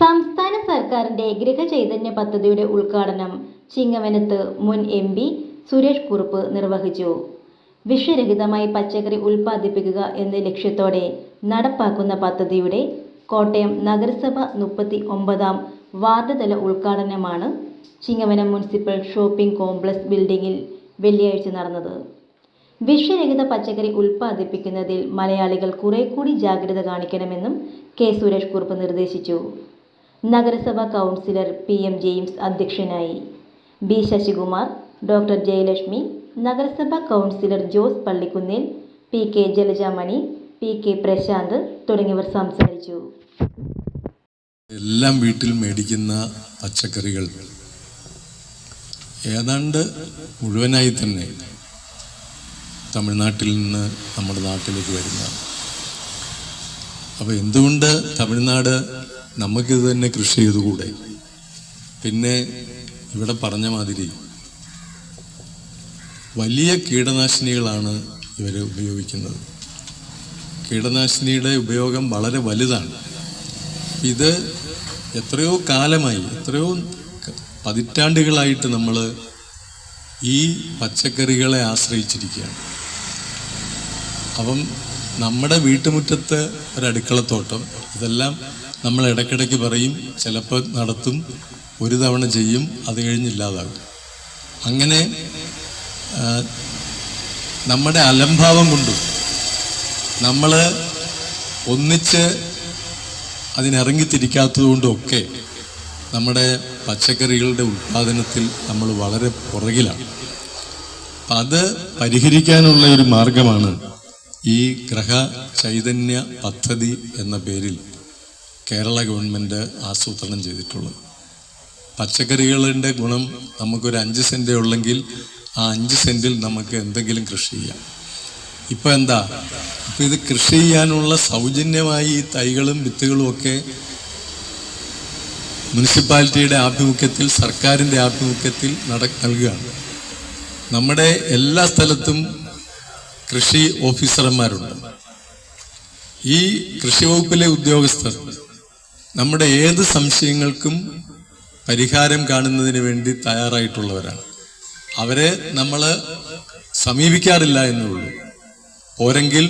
സംസ്ഥാന സർക്കാരിന്റെ ഗൃഹചൈതന്യ പദ്ധതിയുടെ ഉദ്ഘാടനം ചിങ്ങവനത്ത് മുൻ എം പി സുരേഷ് കുറുപ്പ് നിർവഹിച്ചു. വിഷരഹിതമായി പച്ചക്കറി ഉൽപ്പാദിപ്പിക്കുക എന്ന ലക്ഷ്യത്തോടെ നടപ്പാക്കുന്ന പദ്ധതിയുടെ കോട്ടയം നഗരസഭ മുപ്പത്തി ഒമ്പതാം വാർഡ് തല ഉദ്ഘാടനമാണ് ചിങ്ങവനം മുനിസിപ്പൽ ഷോപ്പിംഗ് കോംപ്ലക്സ് ബിൽഡിംഗിൽ വെള്ളിയാഴ്ച നടന്നത്. വിഷരഹിത പച്ചക്കറി ഉൽപ്പാദിപ്പിക്കുന്നതിൽ മലയാളികൾ കുറെ കൂടി ജാഗ്രത കാണിക്കണമെന്നും കെ സുരേഷ് കുറുപ്പ് നിർദ്ദേശിച്ചു. നഗരസഭാ കൗൺസിലർ പി എം ജെയിംസ് അധ്യക്ഷനായി. ബി ശശികുമാർ ഡോക്ടർ ജയലക്ഷ്മി നഗരസഭാ councillor Jose Pallikkunnil P K Jalajamani P K Prashanth തുടങ്ങിയവർ സംസാരിച്ചു. എല്ലാം വീട്ടിൽ മേടിക്കുന്ന പച്ചക്കറികൾ ഏതാണ്ട് മുഴുവനായി തന്നെ തമിഴ്നാട്ടിൽ നിന്ന് നമ്മുടെ നാട്ടിലേക്ക് വരുന്ന. അപ്പോൾ എന്തുകൊണ്ട് തമിഴ്നാട് നമുക്കിത് തന്നെ കൃഷി ചെയ്തുകൂടെ? പിന്നെ ഇവിടെ പറഞ്ഞ മാതിരി വലിയ കീടനാശിനികളാണ് ഇവർ ഉപയോഗിക്കുന്നത്. കീടനാശിനിയുടെ ഉപയോഗം വളരെ വലുതാണ്. ഇത് എത്രയോ കാലമായി എത്രയോ പതിറ്റാണ്ടുകളായിട്ട് നമ്മൾ ഈ പച്ചക്കറികളെ ആശ്രയിച്ചിരിക്കുകയാണ്. അപ്പം നമ്മുടെ വീട്ടുമുറ്റത്ത് ഒരടുക്കളത്തോട്ടം ഇതെല്ലാം നമ്മൾ ഇടയ്ക്കിടയ്ക്ക് പറയും ചിലപ്പോൾ നടത്തും ഒരു തവണ ചെയ്യും അത് കഴിഞ്ഞില്ലാതാകും അങ്ങനെ നമ്മുടെ അലംഭാവം കൊണ്ടും നമ്മൾ ഒന്നിച്ച് അതിനിറങ്ങിത്തിരിക്കാത്തതുകൊണ്ടൊക്കെ നമ്മുടെ പച്ചക്കറികളുടെ ഉൽപ്പാദനത്തിൽ നമ്മൾ വളരെ പുറകിലാണ്. അപ്പം അത് പരിഹരിക്കാനുള്ള ഒരു മാർഗമാണ് ഈ ഗ്രഹ ചൈതന്യ പദ്ധതി എന്ന പേരിൽ കേരള ഗവൺമെന്റ് ആസൂത്രണം ചെയ്തിട്ടുള്ളത്. പച്ചക്കറികളുടെ ഗുണം നമുക്കൊരു അഞ്ച് സെന്റ് ഉള്ളെങ്കിൽ ആ അഞ്ച് സെന്റിൽ നമുക്ക് എന്തെങ്കിലും കൃഷി ചെയ്യാം. ഇപ്പോൾ എന്താ? ഇപ്പം ഇത് കൃഷി ചെയ്യാനുള്ള സൗജന്യമായി ഈ തൈകളും വിത്തുകളും ഒക്കെ മുനിസിപ്പാലിറ്റിയുടെ ആഭിമുഖ്യത്തിൽ സർക്കാരിന്റെ ആഭിമുഖ്യത്തിൽ നട നൽകുകയാണ്. നമ്മുടെ എല്ലാ സ്ഥലത്തും കൃഷി ഓഫീസർമാരുണ്ട്. ഈ കൃഷി വകുപ്പിലെ ഉദ്യോഗസ്ഥർ നമ്മുടെ ഏത് സംശയങ്ങൾക്കും പരിഹാരം കാണുന്നതിന് വേണ്ടി തയ്യാറായിട്ടുള്ളവരാണ്. അവരെ നമ്മൾ സമീപിക്കാറില്ല എന്നുള്ളൂ. പോരെങ്കിൽ